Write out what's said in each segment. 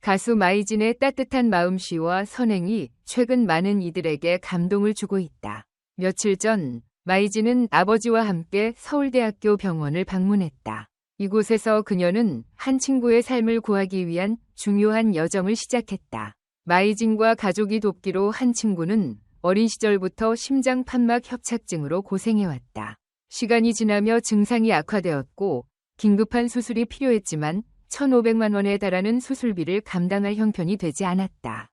가수 마이진의 따뜻한 마음씨와 선행이 최근 많은 이들에게 감동을 주고 있다. 며칠 전 마이진은 아버지와 함께 서울대학교 병원을 방문했다. 이곳에서 그녀는 한 친구의 삶을 구하기 위한 중요한 여정을 시작했다. 마이진과 가족이 돕기로 한 친구는 어린 시절부터 심장 판막 협착증으로 고생해왔다. 시간이 지나며 증상이 악화되었고 긴급한 수술이 필요했지만 1,500만 원에 달하는 수술비를 감당할 형편이 되지 않았다.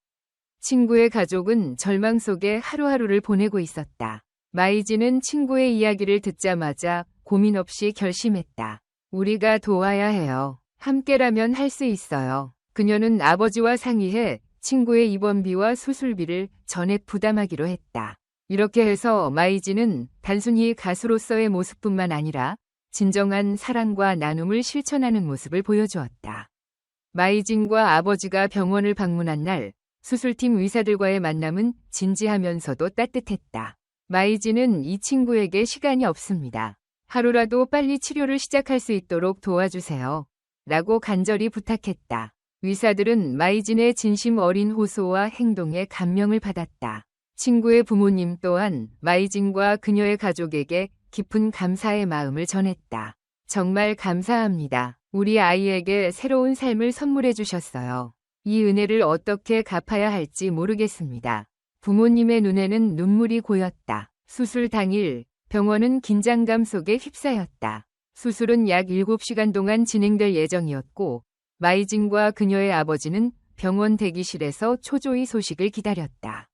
친구의 가족은 절망 속에 하루하루를 보내고 있었다. 마이지는 친구의 이야기를 듣자마자 고민 없이 결심했다. 우리가 도와야 해요. 함께라면 할 수 있어요. 그녀는 아버지와 상의해 친구의 입원비와 수술비를 전액 부담하기로 했다. 이렇게 해서 마이지는 단순히 가수로서의 모습뿐만 아니라 진정한 사랑과 나눔을 실천하는 모습을 보여주었다. 마이진과 아버지가 병원을 방문한 날 수술팀 의사들과의 만남은 진지하면서도 따뜻했다. 마이진은 이 친구에게 시간이 없습니다. 하루라도 빨리 치료를 시작할 수 있도록 도와주세요. 라고 간절히 부탁했다. 의사들은 마이진의 진심 어린 호소와 행동에 감명을 받았다. 친구의 부모님 또한 마이진과 그녀의 가족에게 깊은 감사의 마음을 전했다. 정말 감사합니다. 우리 아이에게 새로운 삶을 선물해 주셨어요. 이 은혜를 어떻게 갚아야 할지 모르겠습니다. 부모님의 눈에는 눈물이 고였다. 수술 당일 병원은 긴장감 속에 휩싸였다. 수술은 약 7시간 동안 진행될 예정이었고 마이진과 그녀의 아버지는 병원 대기실에서 초조히 소식을 기다렸다.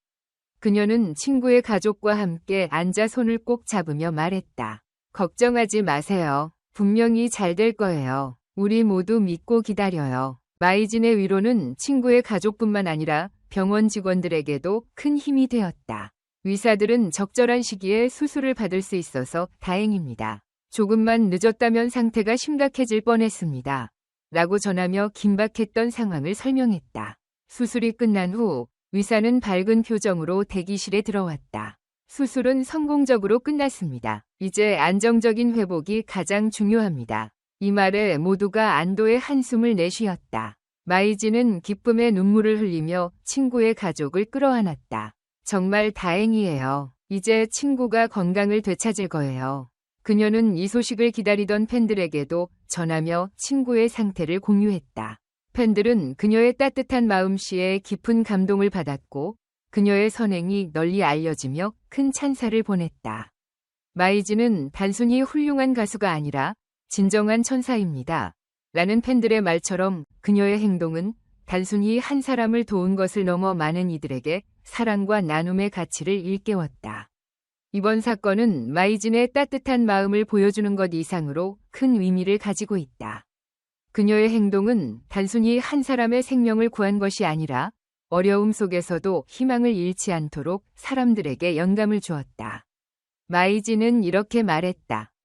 그녀는 친구의 가족과 함께 앉아 손을 꼭 잡으며 말했다. 걱정하지 마세요. 분명히 잘 될 거예요. 우리 모두 믿고 기다려요. 마이진의 위로는 친구의 가족뿐만 아니라 병원 직원들에게도 큰 힘이 되었다. 의사들은 적절한 시기에 수술을 받을 수 있어서 다행입니다. 조금만 늦었다면 상태가 심각해질 뻔했습니다. 라고 전하며 긴박했던 상황을 설명했다. 수술이 끝난 후 의사는 밝은 표정으로 대기실에 들어왔다. 수술은 성공적으로 끝났습니다. 이제 안정적인 회복이 가장 중요합니다. 이 말에 모두가 안도의 한숨을 내쉬었다. 마이지는 기쁨의 눈물을 흘리며 친구의 가족을 끌어안았다. 정말 다행이에요. 이제 친구가 건강을 되찾을 거예요. 그녀는 이 소식을 기다리던 팬들에게도 전하며 친구의 상태를 공유했다. 팬들은 그녀의 따뜻한 마음씨에 깊은 감동을 받았고 그녀의 선행이 널리 알려지며 큰 찬사를 보냈다. 마이즈는 단순히 훌륭한 가수가 아니라 진정한 천사입니다. 라는 팬들의 말처럼 그녀의 행동은 단순히 한 사람을 도운 것을 넘어 많은 이들에게 사랑과 나눔의 가치를 일깨웠다. 이번 사건은 마이진의 따뜻한 마음을 보여주는 것 이상으로 큰 의미를 가지고 있다. 그녀의 행동은 단순히 한 사람의 생명을 구한 것이 아니라 어려움 속에서도 희망을 잃지 않도록 사람들에게 영감을 주었다. 마이지는 이렇게 말했다.